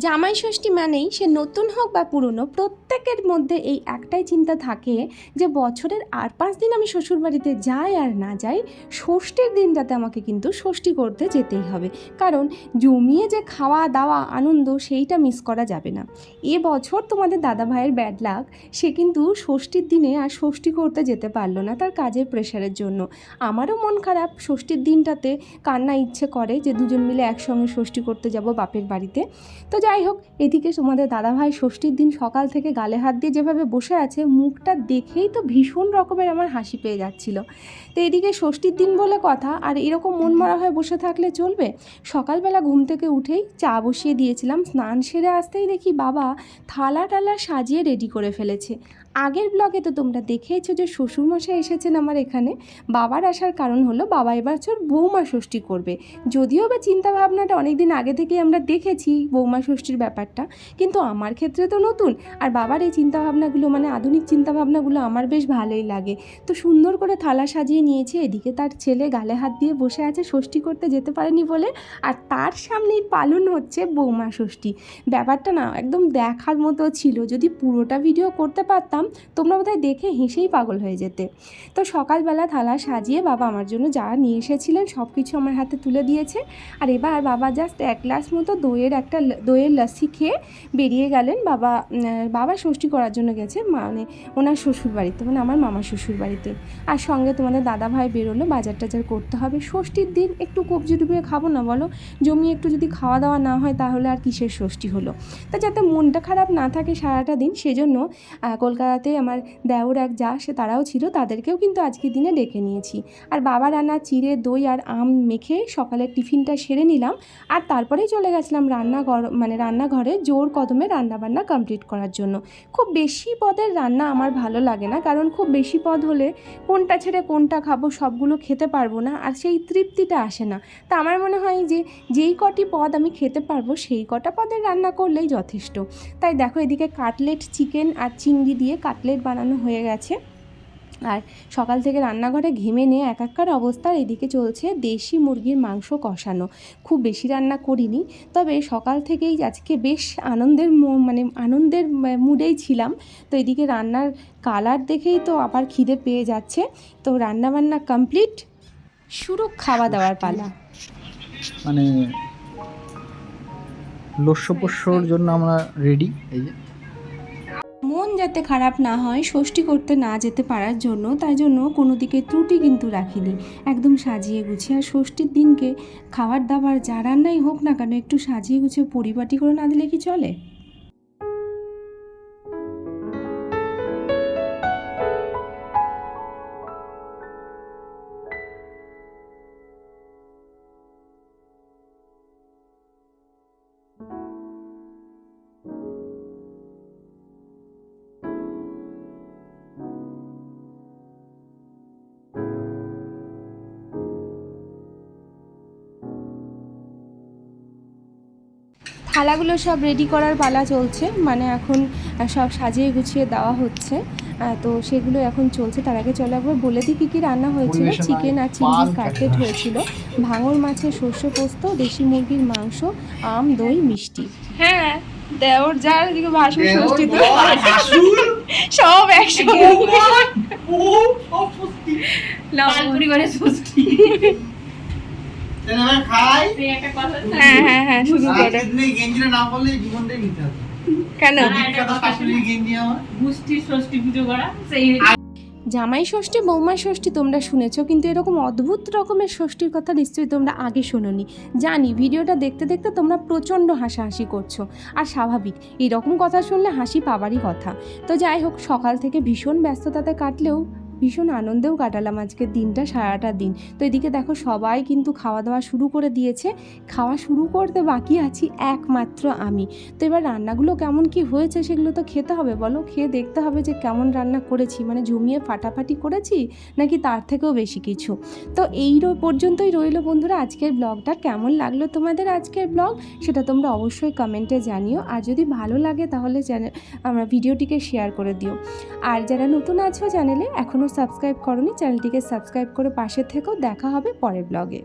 জামাই ষষ্ঠী মানেই সে নতুন হোক বা পুরনো প্রত্যেকের মধ্যে এই একটাই চিন্তা থাকে যে বছরের আর পাঁচ দিন আমি শ্বশুরবাড়িতে যাই আর না যাই, ষষ্ঠীর দিন যাতে আমাকে কিন্তু ষষ্ঠী করতে যেতেই হবে। কারণ জমিয়ে যে খাওয়া, দাওয়া, আনন্দ সেইটা মিস করা যাবে না। এ বছর তোমাদের দাদা ভাইয়ের ব্যাড লাক সে কিন্তু ষষ্ঠীর দিনে আর ষষ্ঠী করতে যেতে পারল না তার কাজের প্রেশারের জন্য। আমারও মন খারাপ, ষষ্ঠীর দিনটাতে কান্না ইচ্ছে করে যে দুজন মিলে একসঙ্গে ষষ্ঠী করতে যাব বাপের বাড়িতে। তো যাই হোক, এদিকে তোমাদের দাদাভাই ষষ্ঠীর দিন সকাল থেকে গালে হাত দিয়ে যেভাবে বসে আছে, মুখটা দেখেই তো ভীষণ রকমের আমার হাসি পেয়ে যাচ্ছিল। তো এদিকে ষষ্ঠীর দিন বলে কথা, আর এরকম মন মারা হয়ে বসে থাকলে চলবে? সকালবেলা ঘুম থেকে উঠেই চা বসিয়ে দিয়েছিলাম, স্নান সেরে আসতেই দেখি বাবা থালা টালা সাজিয়ে রেডি করে ফেলেছে। আগের ব্লগে তো তোমরা দেখেইছো যে শ্বশুরমশাই এসেছেন আমার এখানে। বাবার আসার কারণ হলো বাবা এবছর বৌমা ষষ্ঠী করবে। যদিও বা চিন্তা ভাবনাটা অনেক দিন আগে থেকেই আমরা দেখেছি বৌমা ষষ্ঠীর ব্যাপারটা, কিন্তু আমার ক্ষেত্রে তো নতুন। আর বাবার এই চিন্তাভাবনাগুলো মানে আধুনিক চিন্তাভাবনাগুলো আমার বেশ ভালোই লাগে। তো সুন্দর করে থালা সাজিয়ে নিয়েছে, এদিকে তার ছেলে গালে হাত দিয়ে বসে আছে ষষ্ঠী করতে যেতে পারেনি বলে, আর তার সামনেই পালন হচ্ছে বৌমা ষষ্ঠী। ব্যাপারটা না একদম দেখার মতো ছিল, যদি পুরোটা ভিডিও করতে পারতাম তোমরা বোধহয় দেখে হেসেই পাগল হয়ে যেতে। তো সকালবেলা থালা সাজিয়ে বাবা আমার জন্য যা নিয়ে এসেছিলেন সব কিছু আমার হাতে তুলে দিয়েছে। আর এবার বাবা জাস্ট এক গ্লাস মতো দইয়ের একটা দইয়ের লস্যি খেয়ে বেরিয়ে গেলেন। বাবা বাবা ষষ্ঠী করার জন্য গেছে মানে ওনার শ্বশুর বাড়িতে মানে আমার মামা শ্বশুর বাড়িতে আর সঙ্গে তোমাদের দাদা ভাই বেরোলো বাজার টাজার করতে হবে। ষষ্ঠীর দিন একটু কবজি ডুবিয়ে খাব না বলো? জমিয়ে একটু যদি খাওয়া দাওয়া না হয় তাহলে আর কিসের ষষ্ঠী হলো? তা যাতে মনটা খারাপ না থাকে সারাটা দিন সেজন্য আহ, কলকাতাতে আমার দেওর এক যা সে তারাও ছিল, তাদেরকেও কিন্তু আজকের দিনে ডেকে নিয়েছি। আর বাবা রান্না, চিড়ে, দই আর আম মেখে সকালের টিফিনটা সেরে নিলাম। আর তারপরেই চলে গেছিলাম রান্নাঘর মানে রান্নাঘরে জোর কদমে রান্নাবান্না কমপ্লিট করার জন্য। খুব বেশি পদের রান্না আমার ভালো লাগে না, কারণ খুব বেশি পদ হলে কোনটা ছেড়ে কোনটা খাব সবগুলো খেতে পারব না, আর সেই তৃপ্তিটা আসে না। তা আমার মনে হয় যে যেই কটি পদ আমি খেতে পারব, সেই কটা পদের রান্না করলেই যথেষ্ট। তাই দেখো এদিকে কাটলেট, চিকেন আর চিংড়ি দিয়ে কাটলেট বানানো হয়ে গেছে। আর সকাল থেকে রান্নাঘরে ঘেমে নিয়ে একাকার অবস্থার এদিকে চলছে দেশি মুরগির মাংস কষানো। খুব বেশি রান্না করিনি, তবে সকাল থেকেই আজকে বেশ আনন্দের মানে আনন্দের মুডেই ছিলাম। তো এদিকে রান্নার কালার দেখেই তো আবার খিদে পেয়ে যাচ্ছে। তো রান্না বান্না কমপ্লিট, শুরু খাওয়া দাওয়ার পালা। মানে লস্যপস্যর জন্য আমরা রেডি এই যে। যাতে খারাপ না হয় ষষ্ঠী করতে না যেতে পারার জন্য তাই জন্য কোনো দিকে ত্রুটি কিন্তু রাখিনি। একদম সাজিয়ে গুছিয়ে আর ষষ্ঠীর দিনকে খাবার দাবার যা রান্নাই হোক না কেন একটু সাজিয়ে গুছিয়ে পরিপাটি করে না দিলে কি চলে? থালাগুলো সব রেডি করার পালা চলছে। মানে এখন সব সাজিয়ে গুছিয়ে দেওয়া হচ্ছে। তো সেগুলো এখন চলছে। তার আগে চলে একবার বলে দিই কী কী রান্না হয়েছিল। চিকেন আর চিংড়ির কাটলেট হয়েছিল। ভাঙর মাছের শস্য পোস্ত দেশি মুরগির মাংস আম দই মিষ্টি। হ্যাঁ দেওর যার এদিকে ভাসুর ষষ্ঠী তো সব একসঙ্গে পরিবারের ষষ্ঠী খাই সেই একটা কথা হ্যাঁ হ্যাঁ হ্যাঁ শুরু করে। কেন? জামাই ষষ্ঠী বৌমা ষষ্ঠী তোমরা শুনেছো কিন্তু এরকম অদ্ভুত রকমের ষষ্ঠীর কথা নিশ্চয়ই তোমরা আগে শোনোনি। জানি ভিডিওটা দেখতে দেখতে তোমরা প্রচণ্ড হাসাহাসি করছ। আর স্বাভাবিক এরকম কথা শুনলে হাসি পাবারই কথা। তো যাই হোক সকাল থেকে ভীষণ ব্যস্ততাতে কাটলেও ভীষণ আনন্দেও কাটালাম আজকের দিনটা, সারাটা দিন। তো এদিকে দেখো সবাই কিন্তু খাওয়া দাওয়া শুরু করে দিয়েছে। খাওয়া শুরু করতে বাকি আছি একমাত্র আমি। তো এবার রান্নাগুলো কেমন কি হয়েছে সেগুলো তো খেতে হবে, বলো? খেয়ে দেখতে হবে যে কেমন রান্না করেছি। মানে জমিয়ে ফাটাফাটি করেছি নাকি তার থেকেও বেশি কিছু? তো এই পর্যন্তই রইল বন্ধুরা আজকের ব্লগটা। কেমন লাগল তোমাদের আজকের ব্লগ? সেটা তোমরা অবশ্যই কমেন্টে জানিও। আর যদি ভালো লাগে তাহলে চ্যানেল আমরা ভিডিওটিকে শেয়ার করে দিও। আর যারা নতুন আছো চ্যানেলে এখনও সাবস্ক্রাইব করনি চ্যানেলটিকে সাবস্ক্রাইব করে পাশে থেকেও দেখা হবে পরের ব্লগে।